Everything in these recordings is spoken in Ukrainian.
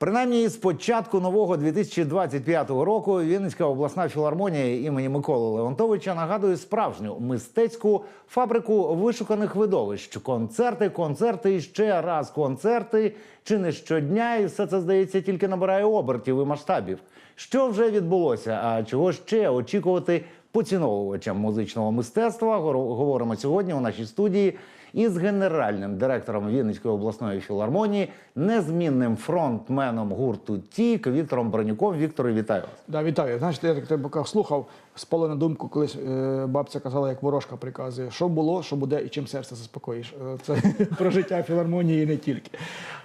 Принаймні, з початку нового 2025 року Вінницька обласна філармонія імені Миколи Леонтовича нагадує справжню мистецьку фабрику вишуканих видовищ. Концерти, концерти і ще раз концерти. Чи не щодня, і все це здається тільки набирає обертів і масштабів. Що вже відбулося? А чого ще очікувати поціновувачам музичного мистецтва? Говоримо сьогодні у нашій студії із генеральним директором Вінницької обласної філармонії, незмінним фронтменом гурту Тік Віктором Бронюком. Вікторе, вітаю вас. Да, вітаю. Знаєте, я так тебе слухав, спало на думку, колись е, бабця казала, як ворожка приказує, що було, що буде і чим серце заспокоїш. Е, Це про життя філармонії і не тільки.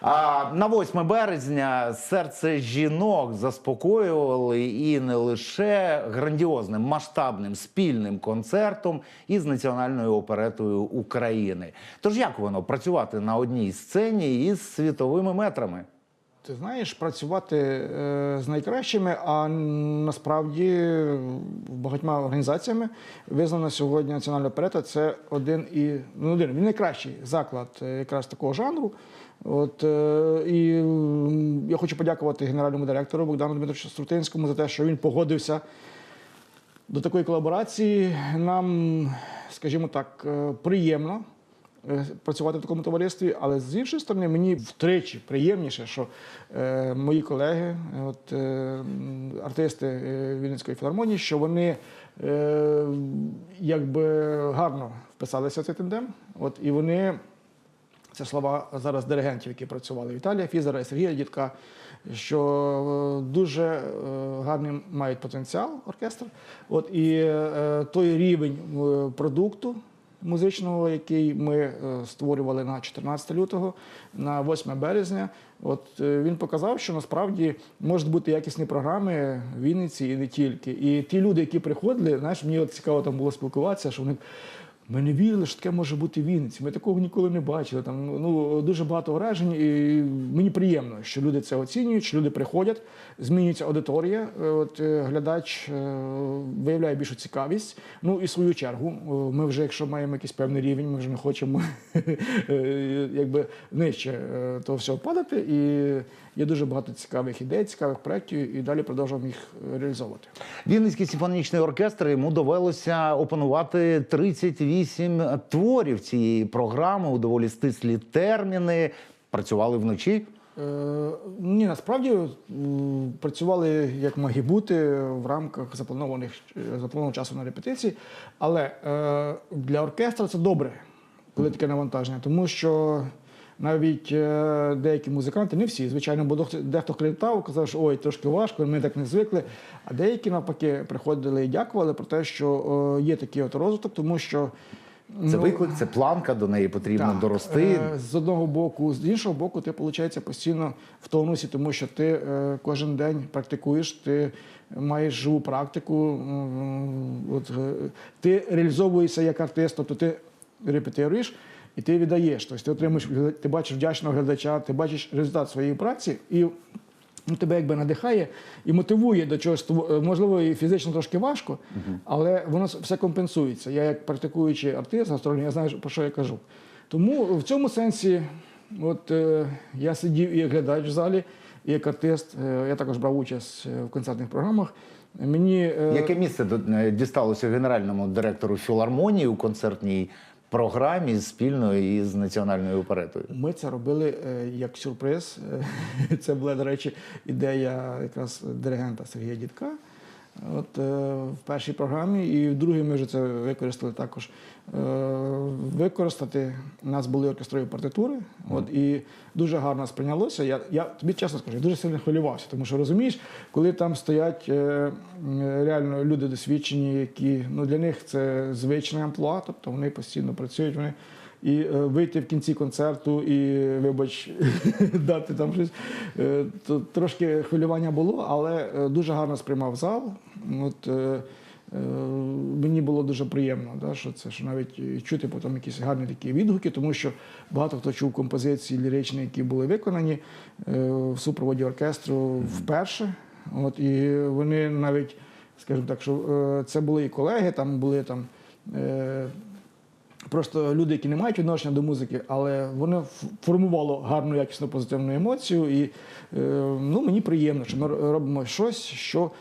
А на 8 березня серце жінок заспокоювали і не лише грандіозним масштабним спільним концертом із національною оперетою України. Тож як воно працювати на одній сцені із світовими метрами? Ти знаєш, працювати е, з найкращими, а насправді багатьма організаціями визнана сьогодні національна оперета це один і ну, один, він найкращий заклад е, якраз такого жанру. От, е, і я хочу подякувати генеральному директору Богдану Дмитровичу Струтинському за те, що він погодився до такої колаборації. Нам, скажімо так, приємно працювати в такому товаристві, але з іншої сторони, мені втричі приємніше, що е, мої колеги, е, от, е, артисти е, Вінницької філармонії, що вони е, якби гарно вписалися в цей тендем. От, і вони це слова зараз диригентів, які працювали Віталія Фізера і Сергія Дідка, що е, дуже е, гарний мають потенціал оркестр. От і е, той рівень е, продукту музичного, який ми е, створювали на 14 лютого, на 8 березня. От е, він показав, що насправді можуть бути якісні програми в Вінниці і не тільки. І ті люди, які приходили, знаєш, мені от цікаво там було спілкуватися, що вони. Ми не вірили, що таке може бути в Вінниці. Ми такого ніколи не бачили. Там ну дуже багато вражень, і мені приємно, що люди це оцінюють, що люди приходять, змінюється аудиторія. е, От е, глядач е, виявляє більшу цікавість. Ну і в свою чергу, ми вже, якщо маємо якийсь певний рівень, ми вже не хочемо якби нижче того всього падати. І є дуже багато цікавих ідей, цікавих проєктів, і далі продовжуємо їх реалізовувати. Вінницький симфонічний оркестр йому довелося опанувати 38 творів цієї програми у доволі стислі терміни. Працювали вночі. Е, Ні, насправді працювали як має бути в рамках запланованих запланованого часу на репетиції. Але е, для оркестра це добре, коли таке навантаження, тому що навіть е, деякі музиканти, не всі, звичайно, бо дехто- клітав, казав, що ой, трошки важко, ми так не звикли. А деякі навпаки приходили і дякували про те, що е, є такий от розвиток, тому що Це ну, виклик, це планка, до неї потрібно так. дорости. Е, З одного боку, з іншого боку, ти виходить постійно в тонусі, тому що ти кожен день практикуєш, ти маєш живу практику, от, ти реалізовуєшся як артист, тобто ти репетируєш і ти віддаєш. Тобто ти отримуєш, ти бачиш вдячного глядача, ти бачиш результат своєї праці і. Ну, тебе якби надихає і мотивує до чогось. Е, Можливо, і фізично трошки важко, але воно все компенсується. Я як практикуючий артист гастрольний, я знаю, про що я кажу. Тому в цьому сенсі, от е, я сидів і як глядач в залі, і як артист. Е, я також брав участь е, в концертних програмах. Мені е, Яке місце до- е, дісталося генеральному директору філармонії у концертній програмі спільної із національною оперетою? Ми це робили е, як сюрприз. Це була, до речі, ідея якраз диригента Сергія Дідка. От е, в першій програмі, і в другій ми вже це використали також. Е, використати у нас були оркестрові партитури, от і дуже гарно сприйнялося. Я, я тобі чесно скажу, я дуже сильно хвилювався, тому що розумієш, коли там стоять е, реально люди досвідчені, які ну для них це звична амплуа, тобто вони постійно працюють. Вони і е, вийти в кінці концерту і, вибач, дати там щось. Е, то трошки хвилювання було, але е, дуже гарно сприймав зал. От, мені було дуже приємно, да, що це що навіть чути потім якісь гарні такі відгуки, тому що багато хто чув композиції ліричні, які були виконані в супроводі оркестру вперше. От, і вони навіть, скажімо так, що це були і колеги, там були там. Просто люди, які не мають відношення до музики, але воно формувало гарну, якісну позитивну емоцію. І е, ну, мені приємно, що ми робимо щось, що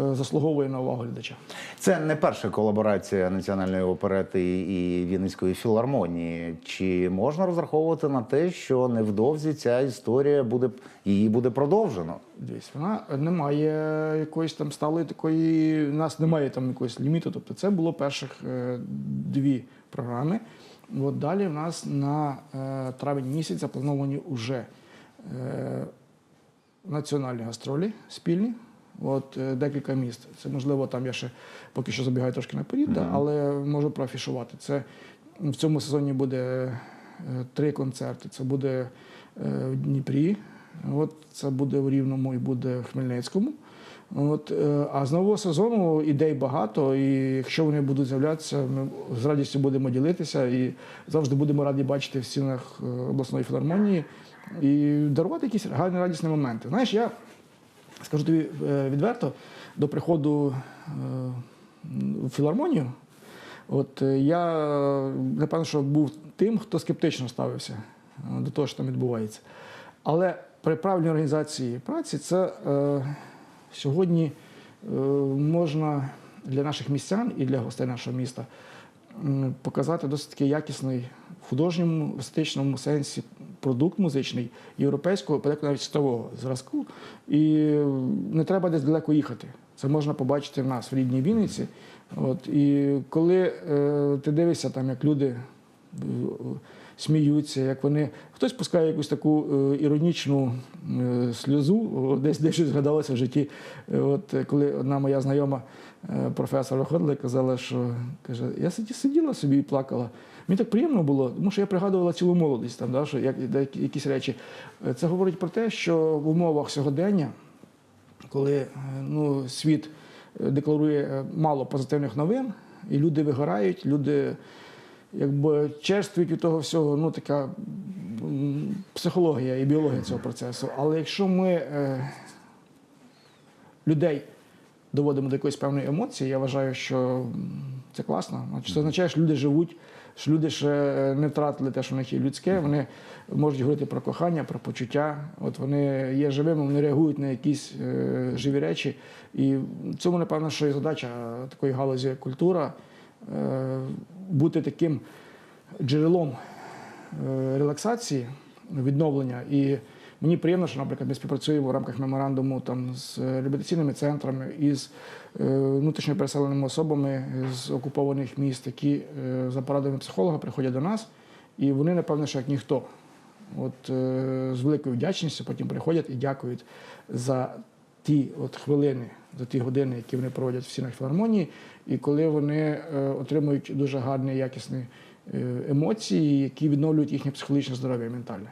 е, заслуговує на увагу глядача. Це не перша колаборація національної оперети і Вінницької філармонії. Чи можна розраховувати на те, що невдовзі ця історія буде її буде продовжено? Дивись, вона не має якоїсь там сталої такої. У нас немає там якогось ліміту. Тобто, це було перших е, дві програми. От далі в нас на е, травень місяць заплановані вже е, національні гастролі спільні. От е, декілька міст. Це можливо, там я ще поки що забігаю трошки наперед, да, але можу проафішувати. Це в цьому сезоні буде е, три концерти. Це буде е, в Дніпрі, от це буде в Рівному і буде в Хмельницькому. От, е, а з нового сезону ідей багато, і якщо вони будуть з'являтися, ми з радістю будемо ділитися і завжди будемо раді бачити в стінах е, обласної філармонії і дарувати якісь гарні радісні моменти. Знаєш, я скажу тобі е, відверто, до приходу в філармонію, от я напевно, що був тим, хто скептично ставився до того, що там відбувається. Але при правильній організації праці це сьогодні е, можна для наших містян і для гостей нашого міста показати досить таки якісний в художньому естетичному сенсі продукт музичний європейського, подекуди навіть світового зразку. І не треба десь далеко їхати. Це можна побачити в нас в рідній Вінниці. От, і коли е, ти дивишся, там, як люди е, сміються, як вони. Хтось пускає якусь таку е, іронічну е, сльозу, десь десь щось згадалося в житті. Е, От коли одна моя знайома професор виходила і казала, що каже, я сиділа собі і плакала. Мені так приємно було, тому що я пригадувала цілу молодість, там, да, що як, якісь речі. Це говорить про те, що в умовах сьогодення, коли ну, світ декларує мало позитивних новин, і люди вигорають, люди якби черствують від того всього, ну така психологія і біологія цього процесу. Але якщо ми е, людей доводимо до якоїсь певної емоції, я вважаю, що це класно. Це означає, що люди живуть, що люди ще е, не втратили те, що в них є людське. Вони можуть говорити про кохання, про почуття. От вони є живими, вони реагують на якісь е, живі речі. І в цьому, напевно, що і задача такої галузі культура бути таким джерелом е, релаксації, відновлення. І мені приємно, що, наприклад, ми співпрацюємо в рамках меморандуму там, з реабілітаційними центрами і з е, внутрішньо переселеними особами з окупованих міст, які е, за порадами психолога приходять до нас, і вони, напевно, що як ніхто. От е, з великою вдячністю потім приходять і дякують за ті от хвилини, за ті години, які вони проводять в стінах філармонії, і коли вони е, отримують дуже гарні, якісні е, емоції, які відновлюють їхнє психологічне здоров'я і ментальне.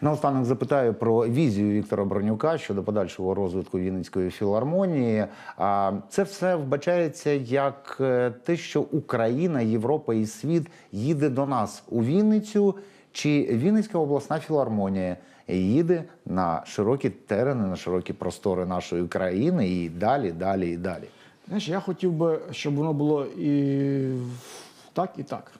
Наостанок запитаю про візію Віктора Бронюка щодо подальшого розвитку Вінницької філармонії. А це все вбачається як е, те, що Україна, Європа і світ їде до нас у Вінницю, чи Вінницька обласна філармонія їде на широкі терени, на широкі простори нашої країни і далі, далі і далі. Знаєш, я хотів би, щоб воно було і так, і так.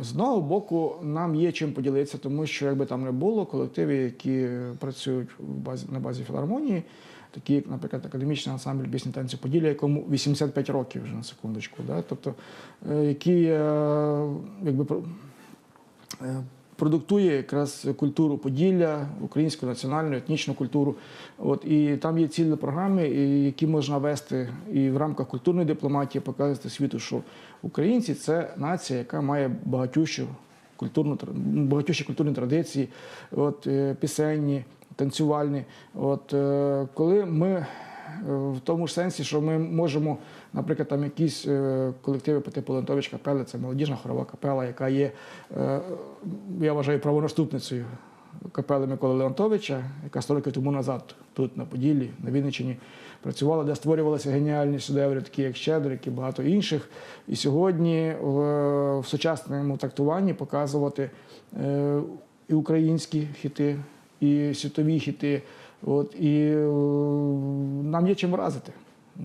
З одного боку, нам є чим поділитися, тому що якби там не було, колективи, які працюють в базі, на базі філармонії, такі, як, наприклад, академічний ансамбль пісні танці Поділля, якому 85 років вже на секундочку, да? тобто, е, які е, якби, е, продуктує якраз культуру Поділля, українську національну, етнічну культуру. От, і там є цілі програми, які можна вести і в рамках культурної дипломатії, показувати світу, що українці це нація, яка має багатющу культурну багатющі культурні традиції, от, е, пісенні, танцювальні. От, е, коли ми в тому ж сенсі, що ми можемо, наприклад, там якісь е, колективи по типу Лентович капели, це молодіжна хорова капела, яка є, е, я вважаю, правонаступницею капели Миколи Леонтовича, яка 100 років тому назад тут, на Поділлі, на Вінниччині, працювала, де створювалися геніальні шедеври, такі як Щедрик і багато інших. І сьогодні в, в сучасному трактуванні показувати е, і українські хіти, і світові хіти. От, і е, нам є чим вразити.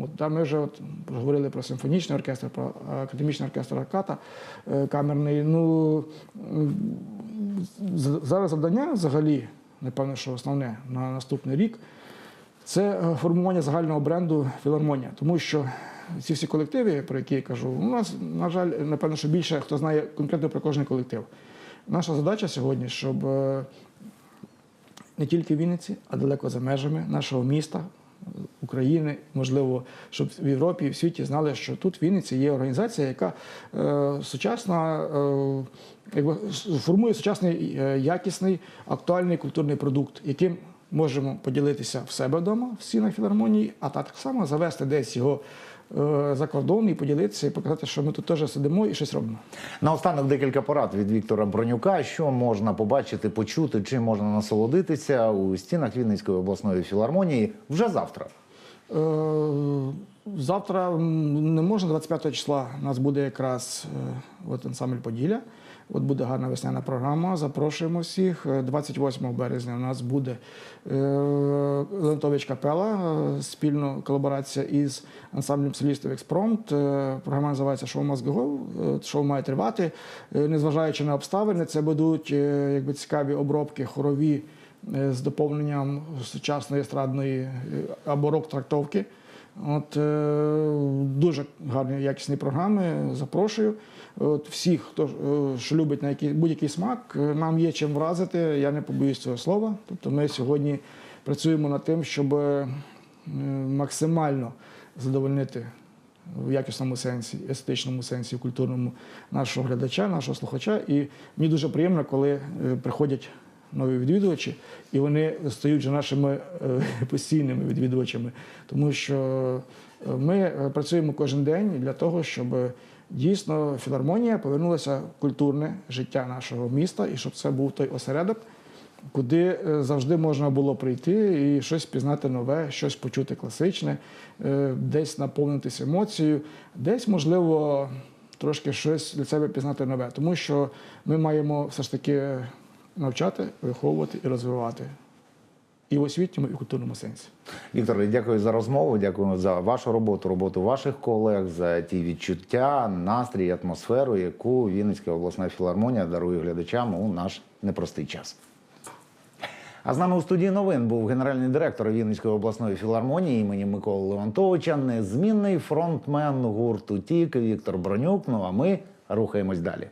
От, там ми вже от, говорили про симфонічний оркестр, про академічний оркестр Арката е, камерний. Ну, зараз завдання взагалі, напевно, що основне на наступний рік це е, формування загального бренду філармонія. Тому що ці всі колективи, про які я кажу, у нас, на жаль, напевно, що більше хто знає конкретно про кожен колектив. Наша задача сьогодні, щоб не тільки в Вінниці, а далеко за межами нашого міста, України, можливо, щоб в Європі і в світі знали, що тут в Вінниці є організація, яка е, сучасна, е, якби формує сучасний, е, якісний, актуальний культурний продукт, яким можемо поділитися в себе вдома, в стінах філармонії, а так само завести десь його за кордон і поділитися, і показати, що ми тут теж сидимо і щось робимо. Наостанок декілька порад від Віктора Бронюка, що можна побачити, почути, чим можна насолодитися у стінах Вінницької обласної філармонії вже завтра. Е, Завтра не можна, 25 числа у нас буде якраз е, от ансамбль Поділля. От буде гарна весняна програма. Запрошуємо всіх. Е, 28 березня у нас буде е, Лентович Капела, е, спільно колаборація із ансамблем солістів Експромт. Е, Програма називається Шоу. Е, Шоу має тривати. Е, Незважаючи на обставини, це будуть е, якби цікаві обробки хорові е, з доповненням сучасної естрадної е, або рок-трактовки. От е, дуже гарні якісні програми. Запрошую. От всіх, хто е, що любить на який, будь-який смак, е, нам є чим вразити. Я не побоюсь цього слова. Тобто ми сьогодні працюємо над тим, щоб максимально задовольнити в якісному сенсі, естетичному сенсі, культурному нашого глядача, нашого слухача. І мені дуже приємно, коли приходять нові відвідувачі, і вони стають вже нашими е, постійними відвідувачами, тому що е, ми е, працюємо кожен день для того, щоб дійсно філармонія повернулася в культурне життя нашого міста, і щоб це був той осередок. Куди завжди можна було прийти і щось пізнати нове, щось почути класичне, десь наповнитися емоцією, десь, можливо, трошки щось для себе пізнати нове. Тому що ми маємо все ж таки навчати, виховувати і розвивати і в освітньому, і в культурному сенсі. Вікторе, дякую за розмову. Дякую за вашу роботу, роботу ваших колег, за ті відчуття, настрій, атмосферу, яку Вінницька обласна філармонія дарує глядачам у наш непростий час. А з нами у студії новин був генеральний директор Вінницької обласної філармонії імені Миколи Левантовича, незмінний фронтмен гурту Тік Віктор Бронюк. Ну а ми рухаємось далі.